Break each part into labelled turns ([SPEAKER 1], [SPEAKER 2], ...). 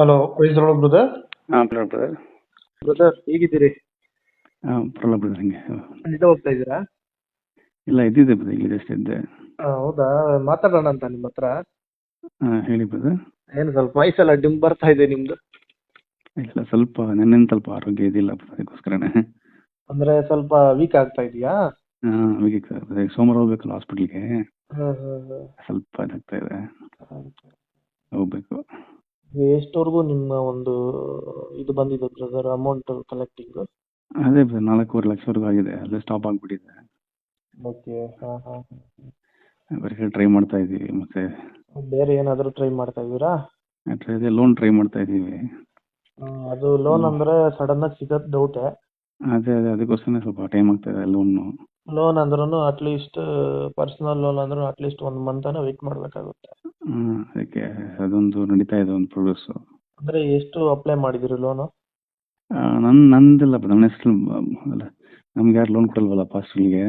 [SPEAKER 1] Hello ವೈಸರೋಳ brother
[SPEAKER 2] ಹಾಂ ಪರವಾಗಿಲ್ಲ brother
[SPEAKER 1] brother ಹೇಗಿದ್ದೀರಿ?
[SPEAKER 2] ಹಾಂ ಪರವಾಗಿಲ್ಲ ಬ್ರದರ್ ಹಂಗೆ.
[SPEAKER 1] ಹೋಗ್ತಾ ಇದ್ದೀರಾ?
[SPEAKER 2] ಇಲ್ಲ ಇದ್ದಿದ್ದೆ ಬ್ರದರ್ ಇಲ್ಲಿ ಜಸ್ಟ್ ಇದ್ದೆ.
[SPEAKER 1] ಆ, ಹೌದಾ? ಮಾತಾಡೋಣ ಅಂತ ನಿಮ್ಮ ಹತ್ರ.
[SPEAKER 2] ಹಾಂ ಹೇಳಿ ಬ್ರದರ್
[SPEAKER 1] ಏನು ಸ್ವಲ್ಪ ವಯಸ್ಸೆಲ್ಲ ಡಿಮ್ ಬರ್ತಾ ಇದೆ ನಿಮ್ದು.
[SPEAKER 2] ಇಲ್ಲ ಸ್ವಲ್ಪ ನೆನ್ನೆನ ಸ್ವಲ್ಪ ಆರೋಗ್ಯ ಇದಿಲ್ಲ brother, ಅದಕ್ಕೋಸ್ಕರನೇ.
[SPEAKER 1] ಅಂದ್ರೆ ಸ್ವಲ್ಪ ವೀಕ್ ಆಗ್ತಾ ಇದೆಯಾ?
[SPEAKER 2] ಹಾಂ ಅದಕ್ಕೆ ಸರ್ ಸೋಮವಾರ ಹೋಗ್ಬೇಕಲ್ಲ ಹಾಸ್ಪಿಟ್ಲಿಗೆ ಸ್ವಲ್ಪ ಇದಾಗ್ತಾ ಇದೆ. ಹೋಗ್ಬೇಕು.
[SPEAKER 1] ಎಷ್ಟವರೆಗೂ ನಿಮ್ಮ ಒಂದು ಇದು ಬಂದಿದೆ ಬ್ರದರ್ ಅಮೌಂಟ್ ಕಲೆಕ್ಟಿಂಗ್
[SPEAKER 2] ಅದೇ ಬ್ರದರ್ ನಾಲ್ಕೂವರೆ ಲಕ್ಷವರೆಗೂ ಆಗಿದೆ. ಅಲ್ಲೇ ಸ್ಟಾಪ್ ಆಗಿಬಿಟ್ಟಿದೆ.
[SPEAKER 1] ಓಕೆ ಹಾಂ ಹಾಂ
[SPEAKER 2] ಬರೀ ಟ್ರೈ ಮಾಡ್ತಾ ಇದ್ದೀವಿ ಮತ್ತೆ
[SPEAKER 1] ಬೇರೆ ಏನಾದರೂ ಟ್ರೈ ಮಾಡ್ತಾ ಇದ್ದೀರಾ?
[SPEAKER 2] ಅದೇ ಲೋನ್ ಟ್ರೈ ಮಾಡ್ತಾ ಇದ್ದೀವಿ.
[SPEAKER 1] ಅದು ಲೋನ್ ಅಂದ್ರೆ ಸಡನ್ ಆಗಿ ಸಿಗೋದು ಡೌಟೆ
[SPEAKER 2] ಅದೇ ಅದೇ ಅದಕ್ಕೋಸ್ಕರ ಸ್ವಲ್ಪ ಟೈಮ್ ಆಗ್ತಾ ಇದೆ ಲೋನು
[SPEAKER 1] ಲೋನ್ ಅಂದ್ರೂ ಅಟ್ಲೀಸ್ಟ್ ಪರ್ಸನಲ್ ಲೋನ್ ಅಂದ್ರೂ ಅಟ್ಲೀಸ್ಟ್ ಒಂದು ಮಂತನ ವೇಟ್ ಮಾಡ್ಬೇಕಾಗುತ್ತೆ.
[SPEAKER 2] ಹಾಂ ಅದಕ್ಕೆ ಅದೊಂದು ನಡೀತಾ ಇದೆ ಒಂದು ಪ್ರೋಗ್ರೆಸ್ಸು
[SPEAKER 1] ಅಂದ್ರೆ ಎಷ್ಟು ಅಪ್ಲೈ ಮಾಡಿದಿರಿ ಲೋನ್
[SPEAKER 2] ನನ್ ನಂದಿಲ್ಲ ನಮ್ಮ ಹೆಸರು ಅಲ್ಲ ನಮ್ಗೆ ಯಾರು ಲೋನ್ ಕೊಡಲ್ವಲ್ಲ ಪಾಸ್ಟಲ್ಗೆ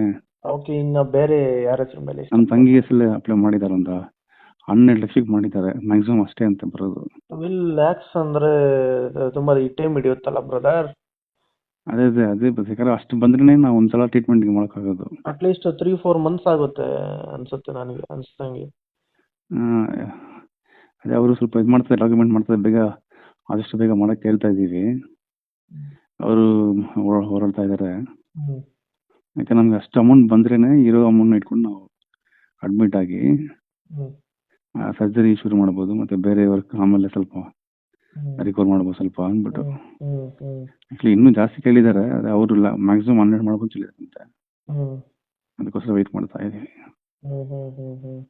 [SPEAKER 1] ಓಕೆ ಇನ್ನ ಬೇರೆ ಯಾರ ಹೆಸರು ಮೇಲೆ
[SPEAKER 2] ನಮ್ಮ ತಂಗಿ ಹೆಸರಲ್ಲಿ ಅಪ್ಲೈ ಮಾಡಿದ್ದಾರೆ ಒಂದು ಹನ್ನೆರಡು ಲಕ್ಷಕ್ಕೆ ಮಾಡಿದ್ದಾರೆ ಮ್ಯಾಕ್ಸಿಮಮ್ ಅಷ್ಟೇ ಅಂತ ಬರೋದು.
[SPEAKER 1] ಟ್ವೆಲ್ ಲ್ಯಾಕ್ಸ್ ಅಂದ್ರೆ ತುಂಬಾ ಈ ಟೈಮ್ ಹಿಡಿಯುತ್ತಲ್ಲ ಬ್ರದರ್
[SPEAKER 2] ಅದೇ ಅದೇ ಅದೇ ಬೇಕಾದ್ರೆ ಅಷ್ಟು ಬಂದ್ರೆ ನಾವು ಒಂದ್ಸಲ ಟ್ರೀಟ್ಮೆಂಟ್ಗೆ ಮಾಡೋಕ್ಕಾಗೋದು.
[SPEAKER 1] At least three four months ಆಗುತ್ತೆ ಅನ್ಸುತ್ತೆ ನನಗೆ ಅನ್ಸ್ದಂಗೆ.
[SPEAKER 2] ಅದೇ ಅವರು ಸ್ವಲ್ಪ ಇದು ಮಾಡ್ತಾರೆ ಡಾಕ್ಯುಮೆಂಟ್ ಮಾಡ್ತಾರೆ ಬೇಗ ಆದಷ್ಟು ಬೇಗ ಮಾಡಕ್ಕೆ ಹೇಳ್ತಾ ಇದ್ದೀವಿ. ಅವರು ಹೊರಡ್ತಾ ಇದ್ದಾರೆ ಯಾಕೆ ನಮ್ಗೆ ಅಷ್ಟು ಅಮೌಂಟ್ ಬಂದ್ರೇನೆ ಇರೋ ಅಮೌಂಟ್ ಇಟ್ಕೊಂಡು ನಾವು ಅಡ್ಮಿಟ್ ಆಗಿ ಸರ್ಜರಿ ಶುರು ಮಾಡ್ಬೋದು ಮತ್ತೆ ಬೇರೆ ವರ್ಕ್ ಆಮೇಲೆ ಸ್ವಲ್ಪ ರಿಕವರ್ ಮಾಡ್ಬೋದು ಸ್ವಲ್ಪ ಅಂದ್ಬಿಟ್ಟು.
[SPEAKER 1] ಆಕ್ಚುಲಿ
[SPEAKER 2] ಆ್ಯಕ್ಚುಲಿ ಇನ್ನೂ ಜಾಸ್ತಿ ಕೇಳಿದ್ದಾರೆ ಅದೇ ಅವರು ಮ್ಯಾಕ್ಸಿಮಮ್ ಹನ್ನೆರಡು ಮಾಡ್ಕೊಂಡು ಹೇಳಿದಾರಂತೆ
[SPEAKER 1] ಹ್ಮ್.
[SPEAKER 2] ಅದಕ್ಕೋಸ್ಕರ ವೆಯ್ಟ್ ಮಾಡ್ತಾ ಇದ್ದೀವಿ.
[SPEAKER 1] ಹ್ಮ್.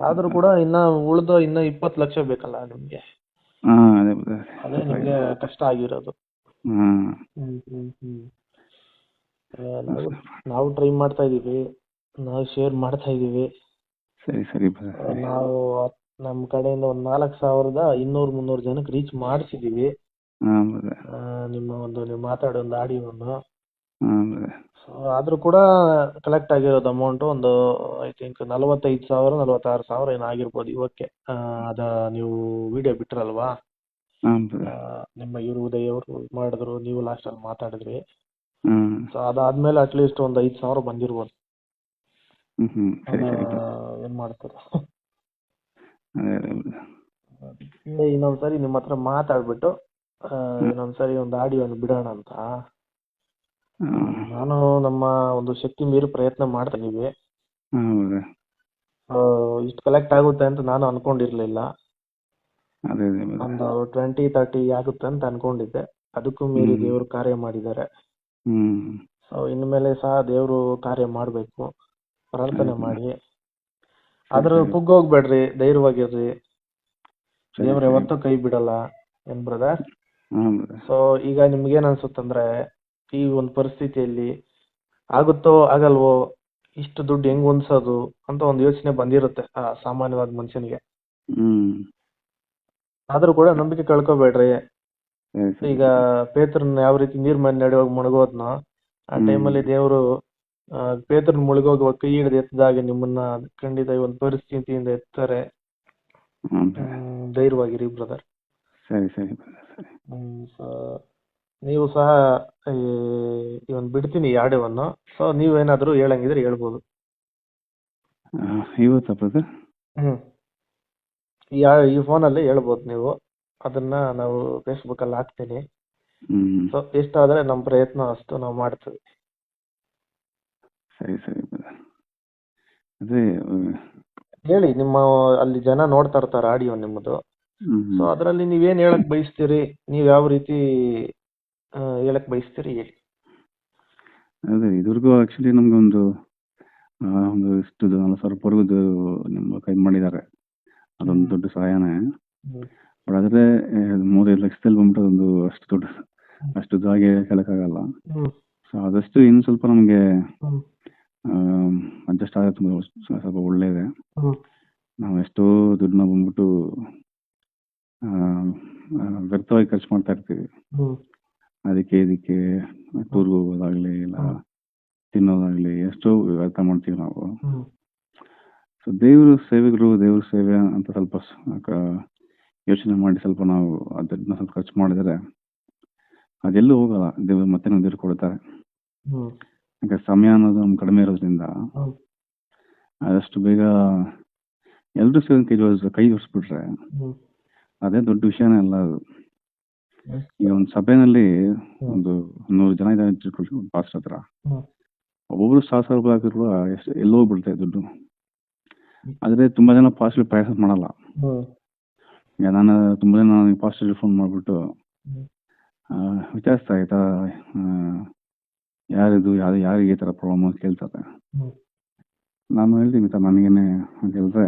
[SPEAKER 1] ಆದ್ರೂ ಕೂಡ ಇನ್ನ ಉಳಿದ ಇನ್ನ ಇಪ್ಪತ್ತು ಲಕ್ಷ ಬೇಕಲ್ಲ ನಿಮ್ಗೆ.
[SPEAKER 2] ಹಾಂ ಅದೇ
[SPEAKER 1] ಅದೇ ನಿಮ್ಗೆ ಕಷ್ಟ ಆಗಿರೋದು.
[SPEAKER 2] ಹಾಂ
[SPEAKER 1] ಹ್ಮ್ ಹ್ಮ್ ಹ್ಮ್. ಆ, ನಾವು ನಾವು ಟ್ರೈ ಮಾಡ್ತಾ ಇದೀವಿ. ನಾವು ಶೇರ್ ಮಾಡ್ತಾ ಇದೀವಿ.
[SPEAKER 2] ಸರಿ ಸರಿ
[SPEAKER 1] ಆ, ನಾವು ನಮ್ಮ ಕಡೆಯಿಂದ ಒಂದ್ ನಾಲ್ಕು ಸಾವಿರದ ಇನ್ನೂರು ಮುನ್ನೂರು ಜನಕ್ಕೆ ರೀಚ್ ಮಾಡಿಸಿದೀವಿ.
[SPEAKER 2] ಹಾಂ brother,
[SPEAKER 1] ನಿಮ್ಮ ಒಂದು ನೀವು ಮಾತಾಡೋ ಒಂದು ಆಡಿಯೋವನ್ನು
[SPEAKER 2] brother.
[SPEAKER 1] ಸೊ ಆದ್ರೂ ಕೂಡ ಕಲೆಕ್ಟ್ ಆಗಿರೋದು ಅಮೌಂಟ್ ಒಂದು ಐ ಥಿಂಕ್ ನಲವತ್ತೈದು ಸಾವಿರ ನಲವತ್ತಾರು ಸಾವಿರ ಏನೋ ಆಗಿರ್ಬೋದು ಇವಕ್ಕೆ. ಅದ ನೀವು ವಿಡಿಯೋ ಬಿಟ್ರಲ್ವಾ?
[SPEAKER 2] ಹಾಂ.
[SPEAKER 1] ನಿಮ್ಮ ಇವರು ಉದಯ್ ಅವರು ಮಾಡಿದ್ರು ನೀವು ಲಾಸ್ಟ್ ಅಲ್ಲಿ ಮಾತಾಡಿದ್ರಿ.
[SPEAKER 2] ಹಾಂ
[SPEAKER 1] ಸೊ ಅದಾದ್ಮೇಲೆ ಅಟ್ಲೀಸ್ಟ್ ಒಂದು ಐದು ಸಾವಿರ ಬಂದಿರ್ಬೋದು.
[SPEAKER 2] ಹ್ಞೂ ಹ್ಞೂ ಸರಿ ಸರಿ brother.
[SPEAKER 1] ಏನ್ ಮಾಡ್ತಾರೆ
[SPEAKER 2] ಅದೇ ಅದೇ brother.
[SPEAKER 1] ಇನ್ನೊಂದ್ಸರಿ ನಿಮ್ಮ ಹತ್ರ ಮಾತಾಡ್ಬಿಟ್ಟು ಆ, ಇನ್ನೊಂದ್ಸರಿ ಒಂದು ಆಡಿಯೋನ ಬಿಡೋಣ ಅಂತ ನಾನು ನಮ್ಮ ಒಂದು ಶಕ್ತಿ ಮೀರಿ ಪ್ರಯತ್ನ ಮಾಡ್ತಾ ಇದೀವಿ. ಇಷ್ಟು ಕಲೆಕ್ಟ್ ಆಗುತ್ತೆ ಅಂತ ನಾನು ಅನ್ಕೊಂಡಿರ್ಲಿಲ್ಲ
[SPEAKER 2] ಅದೇ ಅದೇ brother.
[SPEAKER 1] ಒಂದು ಟ್ವೆಂಟಿ ತರ್ಟಿ ಆಗುತ್ತೆ ಅಂತ ಅನ್ಕೊಂಡಿದ್ದೆ ಅದಕ್ಕೂ ಮೀರಿ
[SPEAKER 2] ಹ್ಮ್.
[SPEAKER 1] ದೇವರು ಕಾರ್ಯ ಮಾಡಿದ್ದಾರೆ
[SPEAKER 2] ಹ್ಞೂ
[SPEAKER 1] ಸೊ ಇನ್ಮೇಲೆ ಸಹ ದೇವರು ಕಾರ್ಯ ಮಾಡಬೇಕು ಪ್ರಾರ್ಥನೆ
[SPEAKER 2] ಆಯ್ತು.
[SPEAKER 1] ಮಾಡಿ ಆದ್ರೆ. ಕುಗ್ಗೋಗ್ಬೇಡ್ರಿ ಧೈರ್ಯವಾಗಿರ್ರಿ
[SPEAKER 2] ದೇವ್ರ
[SPEAKER 1] ದೇವ್ರು
[SPEAKER 2] ಸರಿ.
[SPEAKER 1] ಯಾವತ್ತೂ ಕೈ ಬಿಡಲ್ಲ ಏನ್ ಬ್ರದರ್
[SPEAKER 2] ಹಾಂ brother.
[SPEAKER 1] ಸೊ ಈಗ ನಿಮ್ಗೇನ್ ಅನ್ಸುತ್ತಂದ್ರೆ ಈ ಒಂದು ಪರಿಸ್ಥಿತಿಯಲ್ಲಿ ಆಗುತ್ತೋ ಆಗಲ್ವೋ ಇಷ್ಟು ದುಡ್ಡು ಹೆಂಗ್ ಹೊಂದ್ಸೋದು ಅಂತ ಒಂದು ಯೋಚನೆ ಬಂದಿರುತ್ತೆ ಆ ಸಾಮಾನ್ಯವಾದ ಮನುಷ್ಯನಿಗೆ.
[SPEAKER 2] ಹ್ಮ್.
[SPEAKER 1] ಆದ್ರೂ ಕೂಡ ನಂಬಿಕೆ ಕಳ್ಕೊಬೇಡ್ರಿ. ಈಗ ಪೇತ್ರನ್ ಯಾವ ರೀತಿ ನೀರ್ ಮೇಲೆ ನಡೆಯುವಾಗ ಮುಳುಗೋದ್ನೋ ಆ. ಟೈಮಲ್ಲಿ ದೇವರು ಪೇತ್ರನ್ ಮುಳುಗೋಗುವ ಕೈ ಹಿಡಿದು ಎತ್ತಿದಾಗ ನಿಮ್ಮನ್ನ ಖಂಡಿತ ಈ ಒಂದು ಪರಿಸ್ಥಿತಿಯಿಂದ ಎತ್ತಾರೆ. ಧೈರ್ಯವಾಗಿರಿ ಬ್ರದರ್.
[SPEAKER 2] ಸರಿ ಸರಿ ಹ್ಮ್ ಸರಿ
[SPEAKER 1] ನೀವು ಸಹ ಈ ಒಂದು ಬಿಡ್ತೀನಿ ಈ ಆಡಿಯೋವನ್ನು. ಸೊ ನೀವೇನಾದರೂ ಹೇಳಂಗಿದ್ರೆ ಹೇಳ್ಬೋದು.
[SPEAKER 2] ಆ, ಇವತ್ತಾ ಬ್ರದರ್
[SPEAKER 1] ಹ್ಮ್. ಈ ಫೋನಲ್ಲಿ ಹೇಳ್ಬೋದು ನೀವು. ಅದನ್ನ ನಾವು ಫೇಸ್ಬುಕ್ ಅಲ್ಲಿ ಹಾಕ್ತೀನಿ.
[SPEAKER 2] ಹ್ಞೂ
[SPEAKER 1] ಸೊ ಇಷ್ಟಾದರೆ ನಮ್ಮ ಪ್ರಯತ್ನ ಅಷ್ಟು ನಾವು ಮಾಡ್ತೀವಿ.
[SPEAKER 2] ಸರಿ ಸರಿ brother. ಅದೇ
[SPEAKER 1] ಹೇಳಿ ನಿಮ್ಮ ಅಲ್ಲಿ ಜನ ನೋಡ್ತಾ ಇರ್ತಾರೆ ಆಡಿಯೋ ನಿಮ್ಮದು.
[SPEAKER 2] ಹ್ಞೂ
[SPEAKER 1] ಸೊ ಅದರಲ್ಲಿ ನೀವೇನು ಹೇಳಕ್ ಬಯಸ್ತೀರಿ? ನೀವು ಯಾವ ರೀತಿ ಹೇಳಕ್ ಬಯಸ್ತೀರಿ ಹೇಳಿ.
[SPEAKER 2] ಅದೇ ಇದುವರೆಗೂ ಆಕ್ಚುಲಿ ನಮ್ಗೆ ಒಂದು ಆ, ಒಂದು ಇಷ್ಟು ನಲ್ವತ್ತು ನಮ್ಮ ಕೈ ಮಾಡಿದ್ದಾರೆ. ಅದೊಂದು ದೊಡ್ಡ ಸಹಾಯನೇ.
[SPEAKER 1] ಹ್ಮ್.
[SPEAKER 2] ಬಟ್ ಆದರೆ ಮೂರೈದು ಲಕ್ಷದಲ್ಲಿ ಬಂದ್ಬಿಟ್ಟು ಅದೊಂದು ಅಷ್ಟು ದೊಡ್ಡ ಅಷ್ಟು ಹಾಗೆ ಹೇಳೋಕ್ಕಾಗಲ್ಲ.
[SPEAKER 1] ಹ್ಮ್.
[SPEAKER 2] ಸೊ ಆದಷ್ಟು ಇನ್ನು ಸ್ವಲ್ಪ ನಮಗೆ
[SPEAKER 1] ಹ್ಮ್.
[SPEAKER 2] ಅಡ್ಜಸ್ಟ್ ಆಗ ತುಂಬ ಸ್ವಲ್ಪ ಒಳ್ಳೆಯದೇ
[SPEAKER 1] ಹ್ಮ್.
[SPEAKER 2] ನಾವು ಎಷ್ಟೋ ದುಡ್ಡನ್ನ ಬಂದ್ಬಿಟ್ಟು ಆ, ಆ, ವ್ಯರ್ಥವಾಗಿ ಖರ್ಚು ಮಾಡ್ತಾ ಇರ್ತೀವಿ.
[SPEAKER 1] ಹ್ಮ್.
[SPEAKER 2] ಅದಕ್ಕೆ ಇದಕ್ಕೆ ಟೂರ್ಗೆ ಹೋಗೋದಾಗ್ಲಿ ಇಲ್ಲ. ತಿನ್ನೋದಾಗ್ಲಿ ಎಷ್ಟೋ ವ್ಯರ್ಥ ಮಾಡ್ತೀವಿ ನಾವು. ಸೊ ದೇವರು ಸೇವೆಗಳು ದೇವ್ರ ಸೇವೆ ಅಂತ ಸ್ವಲ್ಪ ಯೋಚನೆ ಮಾಡಿ ಸ್ವಲ್ಪ ನಾವು ಅದನ್ನ ಸ್ವಲ್ಪ ಖರ್ಚು ಮಾಡಿದ್ರೆ ಅದೆಲ್ಲೂ ಹೋಗಲ್ಲ. ದೇವ್ರು ಮತ್ತೆ ನಾವು ದೇವ್ರು ಕೊಡ್ತಾರೆ.
[SPEAKER 1] ಹ್ಮ್.
[SPEAKER 2] ಯಾಕೆ ಸಮಯ ಅನ್ನೋದು ನಮ್ಗೆ ಕಡಿಮೆ ಇರೋದ್ರಿಂದ ಆದಷ್ಟು ಬೇಗ ಎಲ್ಲರೂ ಸೇರಿ ಕೈ ಜೋಡಿಸ್ ಕೈ ಜೋಡಿಸ್ಬಿಟ್ರೆ ಅದೇ ದೊಡ್ಡ ವಿಷಯನೇ ಅಲ್ಲ ಅದು. ಈಗ ಒಂದು ಸಭೆನಲ್ಲಿ ಒಂದು ನೂರು ಜನ ಇದ್ದಾರೆ ಅಂತ ತಿಳ್ಕೊಳ್ಳಿ ಒಂದು ಪಾಸ್ಟರ್ ಹತ್ರ. ಒಬ್ಬೊಬ್ರು ಸಾವಿರ ಸಾವಿರ ರೂಪಾಯಿ ಎಷ್ಟು ಎಲ್ಲೋ ಬಿಡ್ತಾ ದುಡ್ಡು. ಆದ್ರೆ ತುಂಬಾ ಜನ ಪಾಸ್ಟರ್ ಪ್ರಯಾಸ ಮಾಡಲ್ಲ. ಈಗ ನಾನು ತುಂಬಾ ಜನ ನನಗೆ ಪಾಸ್ಟರ್ ಫೋನ್ ಮಾಡಿಬಿಟ್ಟು ವಿಚಾರಿಸ್ತಾ ಆಯ್ತಾ ಯಾರಿದು ಯಾರು ಯಾರಿಗೆ ಈ ಥರ ಪ್ರಾಬ್ಲಮ್ ಅಂತ ಕೇಳ್ತಾರೆ. ನಾನು ಹೇಳ್ತೀನಿ ಥರ ನನಗೇನೆ ಅಂತ ಹೇಳಿದ್ರೆ.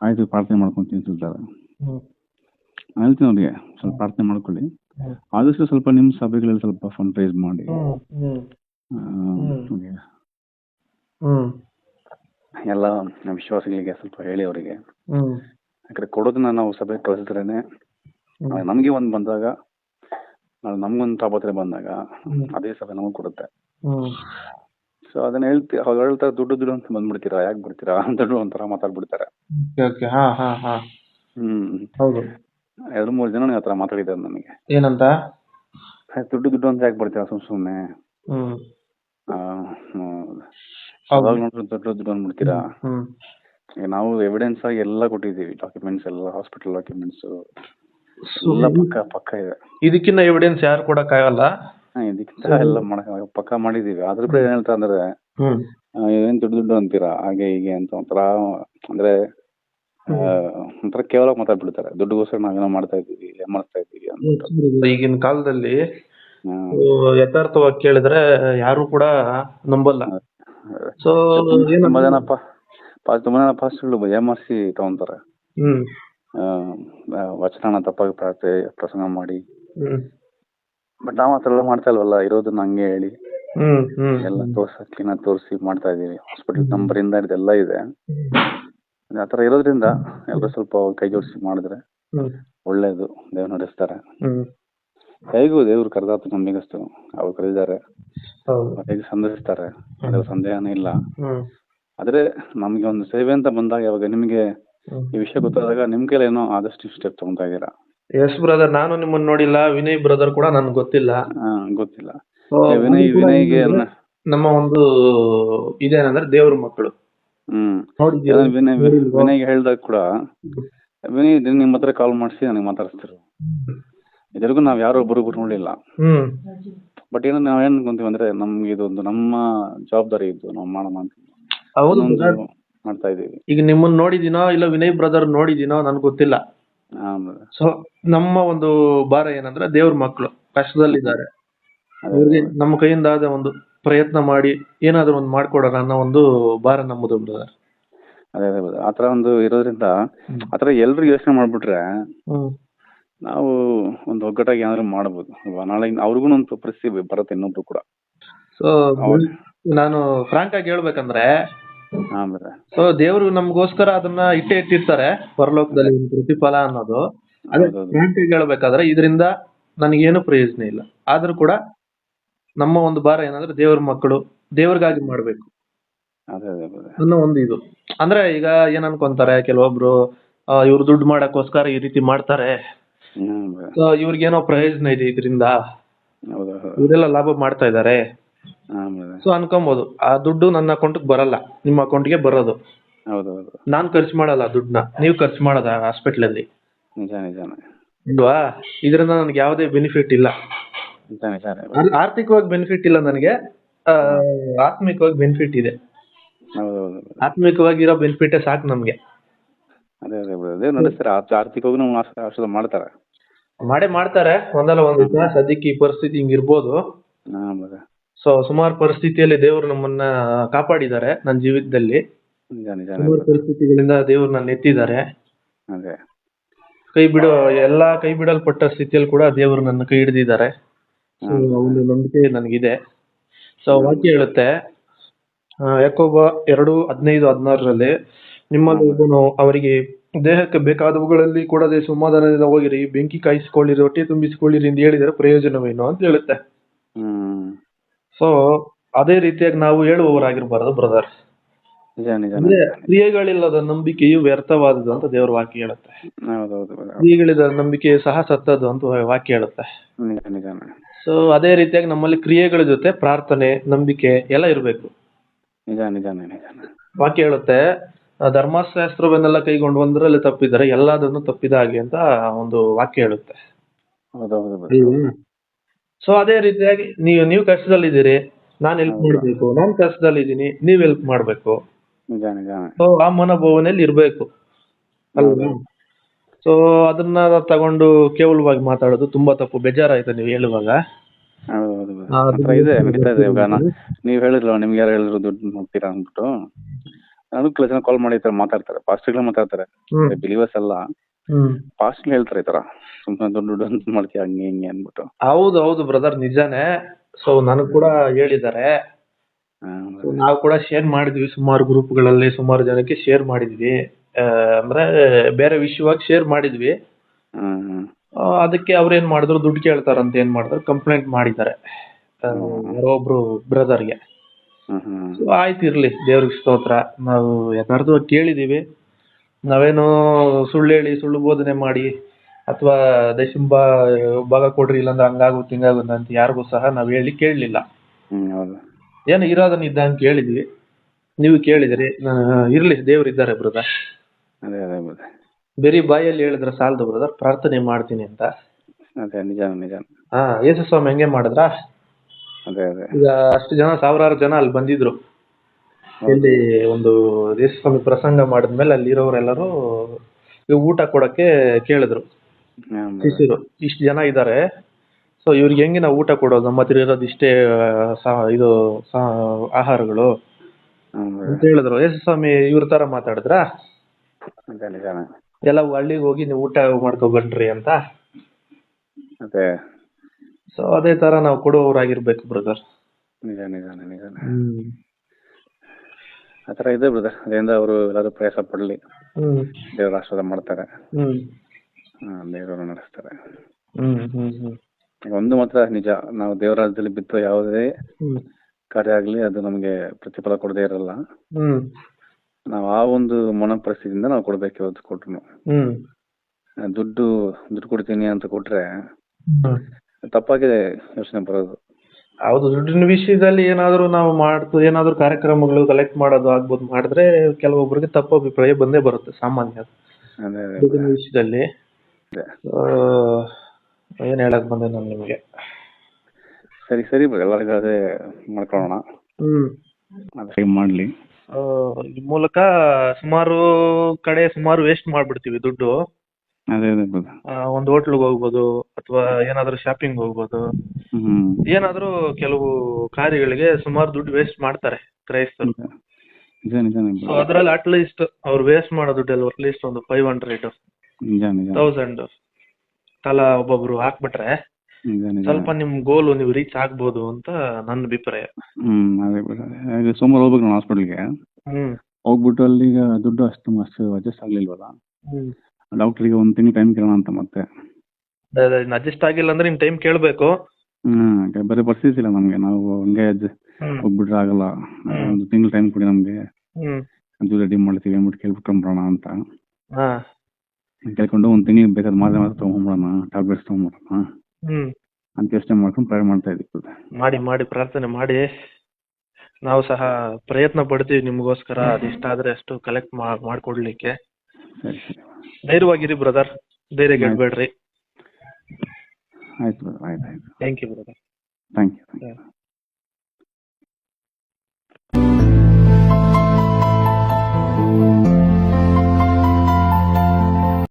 [SPEAKER 2] ಆಯ್ತು ಪ್ರಾರ್ಥನೆ ಮಾಡ್ಕೊಂತೀನಿ ಅಂತ ಹೇಳ್ತಾರೆ
[SPEAKER 1] ಹ್ಮ್.
[SPEAKER 2] ನಾನು ಹೇಳ್ತೀನಿ ಅವ್ರಿಗೆ ಸ್ವಲ್ಪ ಪ್ರಾರ್ಥನೆ ಮಾಡ್ಕೊಳ್ಳಿ. ಆದಷ್ಟು ಸ್ವಲ್ಪ ನಿಮ್ಮ ಸಭೆಗಳಲ್ಲಿ ಸ್ವಲ್ಪ ಫಂಡ್ ರೈಸ್ ಮಾಡಿ. ಎಲ್ಲ ನಮ್ಮ ವಿಶ್ವಾಸಗಳಿಗೆ ಸ್ವಲ್ಪ ಹೇಳಿ ಅವರಿಗೆ. ಯಾಕಂದ್ರೆ ಕೊಡೋದನ್ನ ನಾವು ಸಭೆ ಕಳಿಸಿದ್ರೇನೆ ನಮ್ಗೆ ಒಂದ್ ಬಂದಾಗ ನಾಳೆ ನಮ್ಗೊಂದು ತಾಪತ್ರೆ ಬಂದಾಗ ಅದೇ ಸಭೆ ನಮಗ್ ಕೊಡುತ್ತೆ. ಸೊ ಅದನ್ನ ಹೇಳ್ತಿ ಅವ್ರು ಹೇಳ್ತಾರೆ ದುಡ್ಡು ದುಡ್ಡು ಅಂತ ಬಂದ್ಬಿಡ್ತೀರಾ? ಯಾಕೆ ಬಿಡ್ತೀರಾ? ಅಂತ ಒಂಥರ ಮಾತಾಡ್ಬಿಡ್ತಾರೆ. ಹ್ಮ್.
[SPEAKER 1] ಹೌದು.
[SPEAKER 2] ಎರಡು ಮೂರು ಜನ ಹತ್ರ ಮಾತಾಡಿದ್ದಾರೆ ನನಗೆ.
[SPEAKER 1] ಏನಂತ?
[SPEAKER 2] "ಏ, ದುಡ್ಡು ದುಡ್ಡು ಅಂತ ಯಾಕೆ ಬರ್ತೀರಾ ಸುಮ್ ಸುಮ್ನೆ?
[SPEAKER 1] ಹ್ಮ್.
[SPEAKER 2] ಯಾವಾಗ ನೋಡಿದ್ರು ದುಡ್ಡು ದುಡ್ಡು ಅಂದ್ಬಿಡ್ತೀರಾ?
[SPEAKER 1] ಹ್ಮ್
[SPEAKER 2] ಈಗ ನಾವು ಎವಿಡೆನ್ಸ್ ಆಗಿ ಎಲ್ಲ ಕೊಟ್ಟಿದ್ದೀವಿ ಡಾಕ್ಯುಮೆಂಟ್ಸ್ ಎಲ್ಲ ಹಾಸ್ಪಿಟಲ್ ಡಾಕ್ಯುಮೆಂಟ್ಸ್ ಎಲ್ಲ ಪಕ್ಕ ಪಕ್ಕ ಇದೆ.
[SPEAKER 1] ಇದಕ್ಕಿನ್ನ ಎವಿಡೆನ್ಸ್ ಯಾರು ಕೊಡಕ್ಕಾಗಲ್ಲ?
[SPEAKER 2] ಹಾ, ಇದಕ್ಕಿಂತ ಎಲ್ಲ ಮಾಡಕ್ ಪಕ್ಕ ಮಾಡಿದೀವಿ ಆದ್ರೂ ಕೂಡ ಏನ್ ಹೇಳ್ತಾ ಅಂದ್ರೆ
[SPEAKER 1] ಹ್ಮ್.
[SPEAKER 2] ಏನ್ ದುಡ್ಡು ದುಡ್ಡು ಅಂತೀರಾ? ಹಾಗೆ ಹೀಗೆ ಅಂತ ಒಂಥರ ಅಂದ್ರೆ ಒಂಥರ ಕೇವಲ ಮಾತಾಡ್ಬಿಡ್ತಾರೆ. ದುಡ್ಡುಗೋಸ್ಕರ ನಾವೇನೋ ಮಾಡ್ತಾ ಇದ್ದೀವಿ ಮಾಡ್ತಾ ಇದ್ದೀವಿ ಅಂತ.
[SPEAKER 1] ಈಗಿನ ಕಾಲದಲ್ಲಿ ಯಥಾರ್ಥವಾಗಿ ಕೇಳಿದ್ರೆ ಯಾರು ಕೂಡ ನಂಬಲ್ಲ. ಸೊ
[SPEAKER 2] ತುಂಬಾ ಜನ ತುಂಬಾ ಜನ ಪಾಸ್ಟ್ಗಳು ಏಮಾರ್ಸಿ ತಗೊಂತಾರೆ. ವಚನ ವಚನನ ತಪ್ಪಾಗಿ ಪ್ರಾರ್ಥನೆ ಪ್ರಸಂಗ ಮಾಡಿ. ಬಟ್ ನಾವು ಆತರ ಎಲ್ಲ ಮಾಡ್ತಾ ಇಲ್ವಲ್ಲ ಇರೋದನ್ನ ಹಂಗೆ ಹೇಳಿ.
[SPEAKER 1] ಹ್ಮ್ ಹ್ಮ್.
[SPEAKER 2] ಎಲ್ಲ ತೋರ್ಸ ಕ್ಲೀನ್ ತೋರಿಸಿ ಮಾಡ್ತಾ ಇದೀವಿ. ಹಾಸ್ಪಿಟಲ್ ನಂಬರ್ ಇಂದ ಇದೆಲ್ಲ ಇದೆ. ಆತರ ಇರೋದ್ರಿಂದ ಎಲ್ಲರೂ ಸ್ವಲ್ಪ ಕೈ ಜೋಡಿಸಿ ಮಾಡಿದ್ರೆ ಒಳ್ಳೇದು ದೇವ್ರು ನಡೆಸ್ತಾರೆ ಹೇಗೂ ದೇವ್ರು ಕರೆದಾತು ನಂಬಿಗಸ್ತು. ಅವ್ರು ಕರೆದಿದ್ದಾರೆ ಹೇಗೆ ಸಂದರ್ಶಿಸ್ತಾರೆ? ಅದ್ರ ಸಂದೇಹನೇ ಇಲ್ಲ. ಆದ್ರೆ ನಮ್ಗೆ ಒಂದು ಸೇವೆ ಅಂತ ಬಂದಾಗ ಯಾವಾಗ ನಿಮ್ಗೆ ಈ ವಿಷಯ ಗೊತ್ತಾದಾಗ ನಿಮ್ ಕೈಲಿ ಏನೋ ಆದಷ್ಟು ಸ್ಟೆಪ್ ತಗೊಂತಾ ಇದೀರಾ
[SPEAKER 1] ಎಸ್ ಬ್ರದರ್ ನಾನು ನಿಮ್ಮನ್ನ ನೋಡಿಲ್ಲ. ವಿನಯ್ ಬ್ರದರ್ ಕೂಡ ನನ್ಗೆ ಗೊತ್ತಿಲ್ಲ.
[SPEAKER 2] ಆ, ಗೊತ್ತಿಲ್ಲ. ವಿನಯ್ ವಿನಯ್ಗೆ
[SPEAKER 1] ನಮ್ಮ ಒಂದು ಇದೇನಂದ್ರೆ ದೇವ್ರ ಮಕ್ಕಳು.
[SPEAKER 2] ಹ್ಮ್? ಯಾಕಂದ್ರೆ ವಿನಯ್? ವಿನಯ್ಗೆ ಹೇಳ್ದಾಗ ಕೂಡ ವಿನಯ್ ನಿಮ್ಮ ಹತ್ರ ಕಾಲ್ ಮಾಡಿಸಿ ನನಗೆ ಮಾತಾಡಿಸ್ತಿರು. ಇದರಿಗೂ ನಾವ್ ಯಾರು ಒಬ್ಬರು ನೋಡ್ಲಿಲ್ಲ.
[SPEAKER 1] ಹ್ಮ್.
[SPEAKER 2] ಬಟ್ ಏನೋ ನಾವ್ ಏನ್ ಅನ್ಕೊಂತೀವಿ ಅಂದ್ರೆ ನಮ್ಗೆ ಇದೊಂದು ನಮ್ಮ ಜವಾಬ್ದಾರಿ ಇದ್ದು ನಾವು ಮಾಡೋಣ ಅಂತ.
[SPEAKER 1] ಹೌದು
[SPEAKER 2] ಅದೊಂದು ಮಾಡ್ತಾ ಇದೀವಿ
[SPEAKER 1] ಈಗ ನಿಮ್ಮನ್ನ ನೋಡಿದಿನೋ ಇಲ್ಲ ವಿನಯ್ ಬ್ರದರ್ ನೋಡಿದಿನೋ ನನ್ಗೆ ಗೊತ್ತಿಲ್ಲ.
[SPEAKER 2] ಹಾ brother.
[SPEAKER 1] ಸೊ ನಮ್ಮ ಒಂದು ಭಾರ ಏನಂದ್ರೆ ದೇವ್ರ ಮಕ್ಕಳು ಕಷ್ಟದಲ್ಲಿದ್ದಾರೆ.
[SPEAKER 2] ಅದೇ
[SPEAKER 1] ಅವ್ರಿಗೆ ನಮ್ಮ ಕೈಯಿಂದ ಆದ ಒಂದು ಪ್ರಯತ್ನ ಮಾಡಿ ಏನಾದರೂ ಒಂದು ಮಾಡ್ಕೊಡೋಣ ಅನ್ನೋ ಒಂದು ಭಾರ ನಮ್ಮದು ಬ್ರದರ್
[SPEAKER 2] ಅದೇ ಅದೇ brother. ಆತರ ಒಂದು ಇರೋದ್ರಿಂದ ಆತರ ಎಲ್ರು ಯೋಚನೆ ಮಾಡ್ಬಿಟ್ರೆ
[SPEAKER 1] ಹ್ಮ್.
[SPEAKER 2] ನಾವು ಒಂದು ಒಗ್ಗಟ್ಟಾಗಿ ಏನಾದ್ರು ಮಾಡಬಹುದು ಅಲ್ವಾ? ನಾಳೆ ಅವ್ರಿಗೂ ಒಂದು ಪರಿಸ್ಥಿತಿ ಬರುತ್ತೆ ಇನ್ನೊಬ್ರು ಕೂಡ.
[SPEAKER 1] ಸೊ ನಾನು ಫ್ರಾಂಕ್ ಆಗಿ ಹೇಳ್ಬೇಕಂದ್ರೆ
[SPEAKER 2] ಹಾಂ.
[SPEAKER 1] ಸೊ ದೇವರು ನಮಗೋಸ್ಕರ ಅದನ್ನ ಇಟ್ಟೇ ಇಟ್ಟಿರ್ತಾರೆ ಪರಲೋಕದಲ್ಲಿ ಒಂದು ಪ್ರತಿಫಲ ಅನ್ನೋದು. ಅದೇ
[SPEAKER 2] ಹೌದೌದು.
[SPEAKER 1] ಫ್ರಾಂಕ್ ಆಗಿ ಹೇಳ್ಬೇಕಾದ್ರೆ ಇದರಿಂದ ನನಗೇನು ಪ್ರಯೋಜನ ಇಲ್ಲ. ಆದ್ರೂ ಕೂಡ ನಮ್ಮ ಒಂದು ಭಾರ ಏನಂದ್ರೆ ದೇವ್ರ ಮಕ್ಕಳು ದೇವ್ರಿಗಾಗಿ ಮಾಡ್ಬೇಕು.
[SPEAKER 2] ಅದೇ ಅದೇ ಅದೇ.
[SPEAKER 1] ಅನ್ನೋ ಒಂದು ಇದು. ಅಂದ್ರೆ ಈಗ ಏನ್ ಅನ್ಕೊಂತಾರೆ ಕೆಲವೊಬ್ರು ಇವ್ರು ದುಡ್ಡು ಮಾಡಕ್ಕೋಸ್ಕರ ಈ ರೀತಿ ಮಾಡ್ತಾರೆ.
[SPEAKER 2] ಹ್ಮ್
[SPEAKER 1] ಇವ್ರಿಗೇನೋ ಪ್ರಯೋಜನ ಇದೆ ಇದರಿಂದ.
[SPEAKER 2] ಹೌದು ಹೌದು.
[SPEAKER 1] ಇವರೆಲ್ಲ ಲಾಭ ಮಾಡ್ತಾ ಇದ್ದಾರೆ
[SPEAKER 2] brother.
[SPEAKER 1] ಸೊ ಅನ್ಕೊಬಹುದು ಆ ದುಡ್ಡು ನನ್ನ ಅಕೌಂಟ್ಗೆ ಬರಲ್ಲ ನಿಮ್ಮ ಅಕೌಂಟ್ಗೆ ಬರೋದು.
[SPEAKER 2] ಹೌದು ಹೌದು.
[SPEAKER 1] ನಾನ್ ಖರ್ಚು ಮಾಡಲ್ಲ ದುಡ್ಡನ್ನ ನೀವು ಖರ್ಚು ಮಾಡೋದ ಹಾಸ್ಪಿಟ್ಲಲ್ಲಿ.
[SPEAKER 2] ನಿಜ ನಿಜಾನೆ.
[SPEAKER 1] ಇಲ್ವಾ? ಇದರಿಂದ ನನಗೆ ಯಾವುದೇ ಬೆನಿಫಿಟ್ ಇಲ್ಲ. ಆರ್ಥಿಕವಾಗಿ ಬೆನಿಫಿಟ್ ಇಲ್ಲ ನನಗೆ. ಆ, ಆತ್ಮಿಕವಾಗಿ ಬೆನಿಫಿಟ್ ಇದೆ. ಆತ್ಮಿಕವಾಗಿರೋ ಬೆನಿಫಿಟ್ ಸಾಕು ನಮ್ಗೆ.
[SPEAKER 2] ಅದೇ ಅದೇ. ಅದೇ ಸರ್ ಆರ್ಥಿಕವಾಗಿ ಮಾಡ್ತಾರೆ.
[SPEAKER 1] ಮಾಡೇ ಮಾಡ್ತಾರೆ. ಒಂದಲ್ಲ ಒಂದು ದಿವಸ. ಸದ್ಯಕ್ಕೆ ಈ ಪರಿಸ್ಥಿತಿ
[SPEAKER 2] ಹಿಂಗ್ ಇರ್ಬೋದು.
[SPEAKER 1] ಸೊ ಸುಮಾರು ಪರಿಸ್ಥಿತಿಯಲ್ಲಿ ದೇವರು ನಮ್ಮನ್ನ ಕಾಪಾಡಿದ್ದಾರೆ ನನ್ನ ಜೀವಿತದಲ್ಲಿ. ಸುಮಾರು ಪರಿಸ್ಥಿತಿಗಳಿಂದ ದೇವರು ನನ್ನ ಎತ್ತಿದ್ದಾರೆ. ಕೈ ಬಿಡೋ ಎಲ್ಲಾ ಕೈ ಬಿಡಲ್ಪಟ್ಟ ಸ್ಥಿತಿಯಲ್ಲಿ ಕೂಡ ದೇವರು ನನ್ನ ಕೈ ಹಿಡಿದಿದ್ದಾರೆ. ಸೊ ಒಂದು ನಂಬಿಕೆ ನನಗಿದೆ. ಸೊ ವಾಕ್ಯ ಹೇಳುತ್ತೆ ಆ, ಯಾಕೋಬ ಎರಡು ಹದಿನೈದು ಹದಿನಾರರಲ್ಲಿ ನಿಮ್ಮಲ್ಲಿ ಒಬ್ಬನು ಅವರಿಗೆ ದೇಹಕ್ಕೆ ಬೇಕಾದವುಗಳಲ್ಲಿ ಕೊಡದೆ ಸಮಾಧಾನದಿಂದ ಹೋಗಿರಿ ಬೆಂಕಿ ಕಾಯಿಸಿಕೊಳ್ಳಿರಿ ಹೊಟ್ಟೆ ತುಂಬಿಸಿಕೊಳ್ಳಿರಿ ಎಂದು ಹೇಳಿದರೆ ಪ್ರಯೋಜನವೇನು ಅಂತ ಹೇಳುತ್ತೆ. ಸೊ ಅದೇ ರೀತಿಯಾಗಿ ನಾವು ಹೇಳುವವರಾಗಿರ್ಬಾರದು ಬ್ರದರ್ ಅಂದ್ರೆ ಕ್ರಿಯೆಗಳಿಲ್ಲದ ನಂಬಿಕೆಯು ವ್ಯರ್ಥವಾದದ್ದು ಅಂತ ದೇವರ ವಾಕ್ಯ ಹೇಳುತ್ತೆ. ಕ್ರಿಯೆಗಳಿಲ್ಲದ ನಂಬಿಕೆಯು ಸಹ ಸತ್ತದ್ದು ಅಂತ ವಾಕ್ಯ ಹೇಳುತ್ತೆ. ಸೊ ಅದೇ ರೀತಿಯಾಗಿ ನಮ್ಮಲ್ಲಿ ಕ್ರಿಯೆಗಳ ಜೊತೆ ಪ್ರಾರ್ಥನೆ ನಂಬಿಕೆ ಎಲ್ಲ ಇರಬೇಕು.
[SPEAKER 2] ನಿಜ ನಿಜ
[SPEAKER 1] ವಾಕ್ಯ ಹೇಳುತ್ತೆ ಆ, ಧರ್ಮಶಾಸ್ತ್ರವನ್ನೆಲ್ಲ ಕೈಗೊಂಡು ಒಂದರಲ್ಲಿ ತಪ್ಪಿದರೆ ಎಲ್ಲದನ್ನು ತಪ್ಪಿದ ಹಾಗೆ ಅಂತ ಒಂದು ವಾಕ್ಯ ಹೇಳುತ್ತೆ. ಸೊ ಅದೇ ರೀತಿಯಾಗಿ ನೀವು ನೀವು ಕಷ್ಟದಲ್ಲಿದ್ದೀರಿ ನಾನು ಹೆಲ್ಪ್ ಮಾಡ್ಬೇಕು ನಾನು ಕಷ್ಟದಲ್ಲಿದ್ದೀನಿ ನೀವ್ ಹೆಲ್ಪ್ ಮಾಡ್ಬೇಕು.
[SPEAKER 2] ನಿಜ
[SPEAKER 1] ಸೊ ಆ ಮನೋಭಾವನೆಯಲ್ಲಿ ಇರ್ಬೇಕು. ಅಲ್ವಾ ಸೊ ಅದನ್ನ ತಗೊಂಡು ಕೇವಲವಾಗಿ ಮಾತಾಡೋದು ತುಂಬಾ ತಪ್ಪು ಬೇಜಾರಾಯ್ತು ನೀವು ಹೇಳುವಾಗ.
[SPEAKER 2] ಹೌದು
[SPEAKER 1] ಅದು
[SPEAKER 2] ಹತ್ರ ಇದೆ ನಡೀತಾ ಇದೆ ಇವಾಗ. ನಾ- ನೀವ್ ಹೇಳಿದ್ರಲ್ಲ ನಿಮ್ಗೆ ಯಾರು ಹೇಳಿದ್ರು ದುಡ್ಡು ನೋಡ್ತೀರಾ ಅಂದ್ಬಿಟ್ಟು. ಅದಕ್ಕೆ ಕೆಲವು ಜನ ಕಾಲ್ ಮಾಡಿ ಈ ತರ ಮಾತಾಡ್ತಾರೆ ಪಾಸ್ಟ್ಗಳು ಮಾತಾಡ್ತಾರೆ. ಬಿಲೀವರ್ಸ್ ಅಲ್ಲ. ಪಾಸ್ಟ್ ಹೇಳ್ತಾರೆ ಈ ತರ ಸುಮ್ಮನೆ ದುಡ್ಡು ದುಡ್ಡು ಅಂತ ಮಾಡ್ತೀಯ ಹಂಗೆ ಹಿಂಗೆ ಅಂದ್ಬಿಟ್ಟು.
[SPEAKER 1] ಹೌದು ಹೌದು ಬ್ರದರ್ ನಿಜಾನೇ. ಸೊ ನನಗ್ ಕೂಡ ಹೇಳಿದ್ದಾರೆ. ನಾವು ಕೂಡ ಶೇರ್ ಮಾಡಿದ್ವಿ ಸುಮಾರು ಗ್ರೂಪ್ಗಳಲ್ಲಿ ಸುಮಾರು ಜನಕ್ಕೆ ಶೇರ್ ಮಾಡಿದ್ವಿ. ಅಂದ್ರೆ ಬೇರೆ ವಿಷಯವಾಗಿ ಶೇರ್ ಮಾಡಿದ್ವಿ. ಅದಕ್ಕೆ ಅವ್ರೇನ್ ಮಾಡಿದ್ರು ದುಡ್ಡು ಕೇಳ್ತಾರಂತ ಏನ್ ಮಾಡಿದ್ರು ಕಂಪ್ಲೇಂಟ್ ಮಾಡಿದ್ದಾರೆ. ಯಾರೊಬ್ರು ಬ್ರದರ್ಗೆ ಆಯ್ತು ಇರ್ಲಿ ದೇವ್ರಿಗೆ ಸ್ತೋತ್ರ. ನಾವು ಯಥಾರ್ಥವಾಗಿ ಕೇಳಿದೀವಿ. ನಾವೇನು ಸುಳ್ಳು ಹೇಳಿ ಸುಳ್ಳು ಬೋಧನೆ ಮಾಡಿ ಅಥವಾ ದಶಂಬ ಭಾಗ ಕೊಡ್ರಿ ಇಲ್ಲಾಂದ್ರೆ ಹಂಗಾಗುತ್ತೆ ಹಿಂಗಾಗುತ್ತೆ ಅಂತ ಯಾರಿಗೂ ಸಹ ನಾವ್ ಹೇಳಿ ಕೇಳಲಿಲ್ಲ. ಏನೋ ಇರೋದನ್ನ ಇದ್ದಂಗೆ ಕೇಳಿದ್ವಿ. ನೀವು ಕೇಳಿದಿರಿ. ಇರ್ಲಿ ದೇವ್ರು ಇದ್ದಾರೆ ಬ್ರದರ್
[SPEAKER 2] ಅದೇ ಅದೇ brother.
[SPEAKER 1] ಬರೀ ಬಾಯಲ್ಲಿ ಹೇಳಿದ್ರೆ ಸಾಲದು ಬ್ರದರ್ ಪ್ರಾರ್ಥನೆ ಮಾಡ್ತೀನಿ ಅಂತ.
[SPEAKER 2] ಅದೇ ನಿಜ ನಿಜ
[SPEAKER 1] ಹಾ ಯೇಸು ಸ್ವಾಮಿ ಹೆಂಗೆ ಮಾಡಿದ್ರ?
[SPEAKER 2] ಅದೇ ಅದೇ.
[SPEAKER 1] ಈಗ ಅಷ್ಟು ಜನ ಸಾವಿರಾರು ಜನ ಅಲ್ಲಿ ಬಂದಿದ್ರು. ಇಲ್ಲಿ ಒಂದು ಯೇಸು ಸ್ವಾಮಿ ಪ್ರಸಂಗ ಮಾಡಿದ್ಮೇಲೆ ಅಲ್ಲಿ ಇರೋರೆಲ್ಲರೂ ಊಟ ಕೊಡಕ್ಕೆ ಕೇಳಿದ್ರು.
[SPEAKER 2] ಹ್ಮ್ brother.
[SPEAKER 1] ಶಿಷ್ಯರು ಇಷ್ಟು ಜನ ಇದ್ದಾರೆ ಸೊ ಇವ್ರಿಗೆ ಹೆಂಗೆ ನಾವು ಊಟ ಕೊಡೋದು? ನಮ್ಮ ಹತ್ರ ಇರೋದು ಇಷ್ಟೇ ಆ, ಸಾ- ಇದು ಸಾ- ಆಹಾರಗಳು.
[SPEAKER 2] ಹ್ಮ್ brother.
[SPEAKER 1] ಅಂತ ಹೇಳಿದ್ರು. ಯೇಸು ಸ್ವಾಮಿ ಇವ್ರ ತರ ಮಾತಾಡಿದ್ರ?
[SPEAKER 2] ನಿಜಾನೆ
[SPEAKER 1] ಎಲ್ಲ ಹಳ್ಳಿಗೆ ಹೋಗಿ ನೀವು ಊಟ ಮಾಡ್ಕೊಬನ್ರಿ ಅಂತ.
[SPEAKER 2] ಅದೇ.
[SPEAKER 1] ಸೊ ಅದೇ ತರ ನಾವು ಕೊಡುವವರಾಗಿರ್ಬೇಕು ಬ್ರದರ್
[SPEAKER 2] ನಿಜ ನಿಜಾನೆ ನಿಜಾನ ಆ ತರ ಇದೆ ಬ್ರದರ್ ಅದರಿಂದ ಅವರು ಎಲ್ಲರೂ ಪ್ರಯಾಸ ಪಡಲಿ. ದೇವರ ಆಶೀರ್ವಾದ ಮಾಡ್ತಾರೆ.
[SPEAKER 1] ದೇವರನ್ನು
[SPEAKER 2] ದೇವರು ನಡೆಸ್ತಾರೆ ಒಂದು ಮಾತ್ರ ನಿಜ. ನಾವು ದೇವರ ರಾಜ್ಯದಲ್ಲಿ ಬಿತ್ತು ಯಾವುದೇ ಕಾರ್ಯ ಆಗಲಿ ಅದು ನಮಗೆ ಪ್ರತಿಫಲ ಕೊಡದೇ ಇರಲ್ಲ. ನಾವು ಆ ಒಂದು ಮನ ಪರಿಸ್ಥಿತಿಯಿಂದ ನಾವು ಕೊಡ್ಬೇಕು ಇವತ್ತು ಕೊಟ್ರು
[SPEAKER 1] ಹ್ಮ್.
[SPEAKER 2] ದುಡ್ಡು ದುಡ್ಡು ಕೊಡ್ತೀನಿ ಅಂತ ಕೊಟ್ರೆ ತಪ್ಪಾಗಿದೆ ಯೋಚನೆ ಬರೋದು.
[SPEAKER 1] ಹೌದು ದುಡ್ಡಿನ ವಿಷಯದಲ್ಲಿ ಏನಾದರೂ ನಾವು ಮಾಡ್ತು ಏನಾದರೂ ಕಾರ್ಯಕ್ರಮಗಳು ಕಲೆಕ್ಟ್ ಮಾಡೋದು ಆಗ್ಬೋದು ಮಾಡಿದ್ರೆ ಕೆಲವೊಬ್ಬರಿಗೆ ತಪ್ಪು ಅಭಿಪ್ರಾಯ ಬಂದೇ ಬರುತ್ತೆ ಸಾಮಾನ್ಯ.
[SPEAKER 2] ಅದೇ ಅದೇ
[SPEAKER 1] ದುಡ್ಡಿನ ವಿಷಯದಲ್ಲಿ. ಏನ್ ಹೇಳಕ್ ಬಂದೆ ನಾನು ನಿಮ್ಗೆ?
[SPEAKER 2] ಸರಿ ಸರಿ ಎಲ್ಲರಿಗೂ ಅದೇ ಮಾಡ್ಕೊಳ್ಳೋಣ.
[SPEAKER 1] ಹ್ಮ್.
[SPEAKER 2] ಅದೇ ಮಾಡ್ಲಿ.
[SPEAKER 1] ಮೂಲಕ ಸುಮಾರು ಕಡೆ ಸುಮಾರು ವೇಸ್ಟ್ ಮಾಡ್ಬಿಡ್ತೀವಿ ದುಡ್ಡು.
[SPEAKER 2] ಅದೇ ಅದೇ ಬ್ರದರ್
[SPEAKER 1] ಆ, ಒಂದ್ ಹೋಟ್ಲಿಗೆ ಹೋಗ್ಬೋದು ಅಥವಾ ಏನಾದ್ರು ಶಾಪಿಂಗ್ ಹೋಗ್ಬೋದು.
[SPEAKER 2] ಹ್ಮ್.
[SPEAKER 1] ಏನಾದ್ರೂ ಕೆಲವು ಕಾರ್ಯಗಳಿಗೆ ಸುಮಾರು ದುಡ್ಡು ವೇಸ್ಟ್ ಮಾಡ್ತಾರೆ ಕ್ರೈಸ್ತರು.
[SPEAKER 2] ನಿಜ ನಿಜ ನಿಜ.
[SPEAKER 1] ಸೊ ಅದ್ರಲ್ಲಿ ಅಟ್ಲೀಸ್ಟ್ ಅವ್ರು ವೇಸ್ಟ್ ಮಾಡೋ ದುಡ್ಡಲ್ಲಿ ಅಟ್ಲೀಸ್ಟ್ ಒಂದು ಫೈವ್ ಹಂಡ್ರೆಡ್
[SPEAKER 2] ನಿಜ ನಿಜ.
[SPEAKER 1] ತೌಸಂಡ್ ತಲಾ ಒಬ್ಬೊಬ್ರು ಹಾಕ್ಬಿಟ್ರೆ ಸ್ವಲ್ಪ ನಿಮ್ ಗೋಲು ನೀವು ರೀಚ್ ಆಗ್ಬೋದು ಅಂತ ನನ್ನ ಅಭಿಪ್ರಾಯ.
[SPEAKER 2] ಹ್ಮ್ ಅದೇ. ಸೋಮವಾರ ಹೋಗ್ಬೇಕು ನಾನು ಹಾಸ್ಪಿಟಲ್ಗೆ
[SPEAKER 1] ಹ್ಮ್.
[SPEAKER 2] ಹೋಗ್ಬಿಟ್ಟು ಅಲ್ಲಿ ಈಗ ದುಡ್ಡು ಅಷ್ಟು ಅಷ್ಟು ಅಡ್ಜಸ್ಟ್ ಆಗ್ಲಿಲ್ವಲ್ಲ?
[SPEAKER 1] ಹ್ಮ್.
[SPEAKER 2] ಡಾಕ್ಟ್ರಿಗೆ ಒಂದು ತಿಂಗಳು ಟೈಮ್ ಕೇಳೋಣ ಅಂತ ಮತ್ತೆ.
[SPEAKER 1] ಅಡ್ಜಸ್ಟ್ ಆಗಿಲ್ಲ ಅಂದ್ರೆ ನಿಮ್ ಟೈಮ್ ಕೇಳ್ಬೇಕು.
[SPEAKER 2] ಹ್ಮ್ ಬರೀ ಪರಿಸ್ಥಿತಿ ಇಲ್ಲ ನಮ್ಗೆ. ನಾವು ಹಂಗೆ ಹೋಗ್ಬಿಟ್ರೆ ಆಗಲ್ಲ. ಒಂದು ತಿಂಗಳು ಟೈಮ್ ಕೊಡಿ ನಮ್ಗೆ. ಅದು ರೆಡಿ ಮಾಡ್ತೀವಿ ಅಂದ್ಬಿಟ್ಟು ಕೇಳ್ಬಿಟ್ಕೊಂಡ್ಬಿಡೋಣ ಅಂತ. ಕೇಳ್ಕೊಂಡು ಒಂದು ತಿಂಗಳಿಗೆ ಬೇಕಾದ ಮಾತ್ರೆ ಮಾತ್ರ ತಗೊಂಡ್ಬಿಡೋಣ ಟ್ಯಾಬ್ಲೆಟ್ಸ್ ತೊಗೊಂಡ್ಬಿಡೋಣ
[SPEAKER 1] ಹ್ಮ್.
[SPEAKER 2] ಅಂತ ಯೋಚನೆ ಮಾಡ್ಕೊಂಡು ಪ್ರಯಾಣ ಮಾಡ್ತಾ ಇದ್ದೀವಿ
[SPEAKER 1] ಮಾಡಿ ಮಾಡಿ ಪ್ರಾರ್ಥನೆ ಮಾಡಿ. ನಾವು ಸಹ ಪ್ರಯತ್ನ ಪಡ್ತೀವಿ ನಿಮಗೋಸ್ಕರ. ಅದಿಷ್ಟ ಆದ್ರೆ ಅಷ್ಟು ಕಲೆಕ್ಟ್ ಮಾಡ್ಕೊಡ್ಲಿಕ್ಕೆ. ಧೈರ್ಯವಾಗಿರಿ ಬ್ರದರ್ ಧೈರ್ಯ ಗೆಡ್ಬೇಡ್ರಿ
[SPEAKER 2] ಆಯ್ತು. ಆಯ್ತು ಆಯ್ತು
[SPEAKER 1] ಥ್ಯಾಂಕ್ ಯು ಬ್ರದರ್